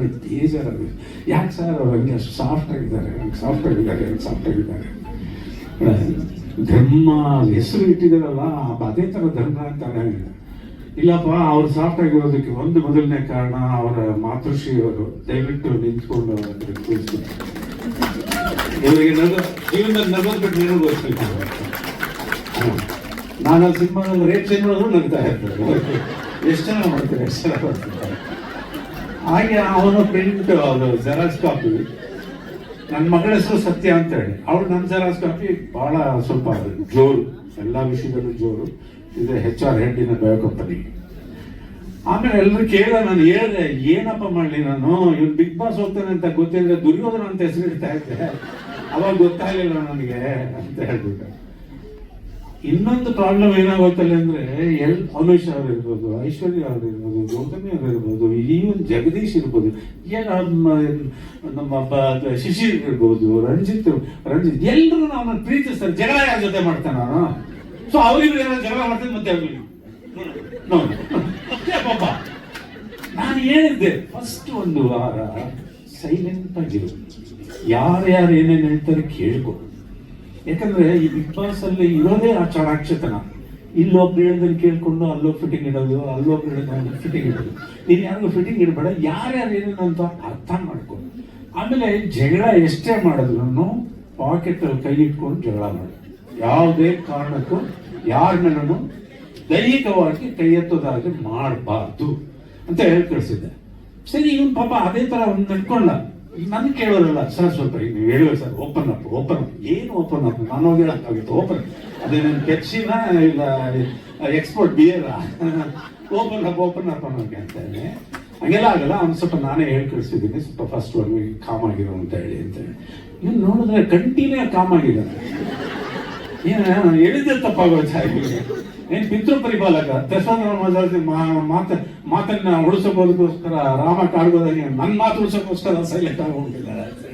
ಮಾಡಿ ಬೇಜಾರಾಗಿದೆ ಯಾಕೆ ಸರ್ ಅವ್ರು ಹಂಗೆ ಅಷ್ಟು ಸಾಫ್ಟ್ ಆಗಿದ್ದಾರೆ? ಹಂಗೆ ಸಾಫ್ಟ್ ಆಗಿದ್ದಾರೆ, ಹಂಗೆ ಸಾಫ್ಟ್ ಆಗಿದ್ದಾರೆ. ಧರ್ಮ ಹೆಸರು ಇಟ್ಟಿದಾರಲ್ಲ ಅದೇ ಥರ ಧರ್ಮ ಅಂತಾರೆ ಇಲ್ಲಪ್ಪ, ಅವ್ರು ಸಾಫ್ಟ್ ಆಗಿರೋದಕ್ಕೆ ಒಂದು ಮೊದಲನೇ ಕಾರಣ ಅವರ ಮಾತೃಶ್ರೀಯವರು. ದಯವಿಟ್ಟು ನಿಂತ್ಕೊಂಡು ಅವರ ಕೂರಿಸ್ತೀನಿ ಇವರಿಗೆ ನಗು ಜೀವನದಲ್ಲಿ ನಗೋದು ಬಿಟ್ಟು ನಾನು ಸಿನಿಮಾದಲ್ಲಿ ರೇಟ್ ಚೇಂಜ್ ಮಾಡಿದ್ರು ನಗ್ತಾ ಇರ್ತಾರೆ. ಎಷ್ಟು ಜನ ಮಾಡ್ತಾರೆ? ಎಷ್ಟು ಜನ ಮಾಡ್ತಾರೆ ಹಾಗೆ ಅವನು ಪ್ರಿಂಟ್ ಅದು ಜೆರಾಕ್ಸ್ ಕಾಪಿ ನನ್ನ ಮಗಳ ಹೆಸರು ಸತ್ಯ ಅಂತ ಹೇಳಿ. ಅವಳು ನನ್ನ ಜೆರಾಕ್ಸ್ ಕಾಪಿ ಬಹಳ ಸ್ವಲ್ಪ ಜೋರು, ಎಲ್ಲ ವಿಷಯದಲ್ಲೂ ಜೋರು. ಇದು H R head bio company ಆಮೇಲೆ ಎಲ್ಲರೂ ಕೇಳ ನಾನು ಹೇಳಿದೆ ಏನಪ್ಪ ಮಾಡಲಿ ನಾನು? ಇವ್ನು ಬಿಗ್ ಬಾಸ್ ಹೋಗ್ತಾನೆ ಅಂತ ಗೊತ್ತಿದ್ರೆ ದುರ್ಯೋಧನ ಅಂತ ಹೆಸರು ಇಡ್ತಾ ಇದ್ದೆ. ಅವಾಗ ಗೊತ್ತಾಗಲಿಲ್ಲ ನನಗೆ, ಅಂತ ಹೇಳ್ಬಿಟ್ಟು. ಇನ್ನೊಂದು ಪ್ರಾಬ್ಲಮ್ ಏನಾಗೋಯ್ತಲ್ಲ ಅಂದ್ರೆ, ಎಲ್ ಅನುಷ್ ಅವ್ರು ಇರ್ಬೋದು ಐಶ್ವರ್ಯ ಅವ್ರು ಗೌತಮಿ ಅವ್ರು ಇರ್ಬೋದು ಈವನ್ ಜಗದೀಶ್ ಇರ್ಬೋದು ಏನ್ ನಮ್ಮ ಶಿಶಿರ್ ಇರ್ಬೋದು, ರಂಜಿತ್ ರಂಜಿತ್ ಎಲ್ಲರೂ ನಾನು ಪ್ರೀತಿಸ್ತಾರೆ ಜಗಳ ಯಾರ ಜೊತೆ ಮಾಡ್ತಾನೆ ನಾನು. ಸೊ ಅವ್ರಿಗೂ ಏನಾದ್ರು ಜಗಳ ಮಾಡ್ತೀನಿ, ಮತ್ತೆ ಪಾಪ ನಾನು. ಹೇಳಿದ್ದೆ ಫಸ್ಟ್ ಒಂದು ವಾರ ಸೈಲೆಂಟ್ ಆಗಿರು ಯಾರ್ಯಾರು ಏನೇನು ಹೇಳ್ತಾರೆ ಕೇಳ್ಕೊ. ಯಾಕಂದ್ರೆ ಈ ಬಿಗ್ ಬಾಸ್ ಅಲ್ಲಿ ಇರೋದೇ ಆ ಚಾಣಾಕ್ಷತನ. ಇಲ್ಲೊಬ್ರು ಹೇಳ್ದನ್ ಕೇಳ್ಕೊಂಡು ಅಲ್ಲೋಗಿ ಫಿಟ್ಟಿಂಗ್ ಇಡೋದು ಅಲ್ಲೊಬ್ರು ಹೇಳಿದ್ರೆ ಫಿಟ್ಟಿಂಗ್ ಇಡೋದು. ನೀನು ಯಾರಿಗೂ ಫಿಟ್ಟಿಂಗ್ ಇಡಬೇಡ ಯಾರ್ಯಾರು ಏನೇನು ಅಂತ ಅರ್ಥ ಮಾಡ್ಕೊ. ಆಮೇಲೆ ಜಗಳ ಎಷ್ಟೇ ಮಾಡಿದ್ರು ಪಾಕೆಟ್ ಅಲ್ಲಿ ಕೈ ಇಟ್ಕೊಂಡು ಜಗಳ ಮಾಡಿ. ಯಾವುದೇ ಕಾರಣಕ್ಕೂ ಯಾರ ಮೇಲೂ ದೈಹಿಕವಾಗಿ ಕೈ ಎತ್ತೋದಾಗಿ ಮಾಡಬಾರ್ದು ಅಂತ ಹೇಳಿ ಕಳಿಸಿದ್ದೆ ಸರಿ, ಇವನ್ ಪಾಪ ಅದೇ ತರ ಅವ್ನು ನಡ್ಕೊಂಡ. ನನ್ ಕೇಳೋರಲ್ಲ ಸರ್, ಸ್ವಲ್ಪ ನೀವು ಹೇಳುವ sir open up open up ಏನು ಓಪನ್ ಅಪ್ ನಾನು ಹೇಳಕ್ಕಾಗಿತ್ತು ಓಪನ್ ಅದೇ ನನ್ನ ಪೆಪ್ಸಿನ ಇಲ್ಲ export beer open up open up ಅನ್ನೋಕೆ ಹೇಳಿ. ಹಂಗೆಲ್ಲ ಆಗಲ್ಲ ಅವ್ನು ಸ್ವಲ್ಪ ನಾನೇ ಹೇಳಿ ಕಳಿಸಿದ್ದೀನಿ ಸ್ವಲ್ಪ ಫಸ್ಟ್ ಒನ್ ಕಾಮ್ ಆಗಿರೋ ಅಂತ ಹೇಳಿ ಅಂತ ಹೇಳಿ. ಇವ್ನು ನೋಡಿದ್ರೆ ಕಂಟಿನ್ಯೂ ಕಾಮ್ ಆಗಿದ್ದಾನೆ ಏನ ನಾನು ಹೇಳಿದ್ದೆ ತಪ್ಪಾಗೋಯ್ತು ಏನ್ ಪಿತೃ ಪರಿಪಾಲಕ ದಶರಥ ಮಾತ, ಮಾತನ್ನ ಉಳಿಸೋದಕ್ಕೋಸ್ಕರ ರಾಮ ಕಾಡ್ಗೋದಾಗ ನನ್ನ ಮಾತು ಉಳಿಸೋಕ್ಕೋಸ್ಕರ ಸೈಲೆಂಟ್ ಆಗಿ ಹೋಗ್ತಿದ್ದಾರೆ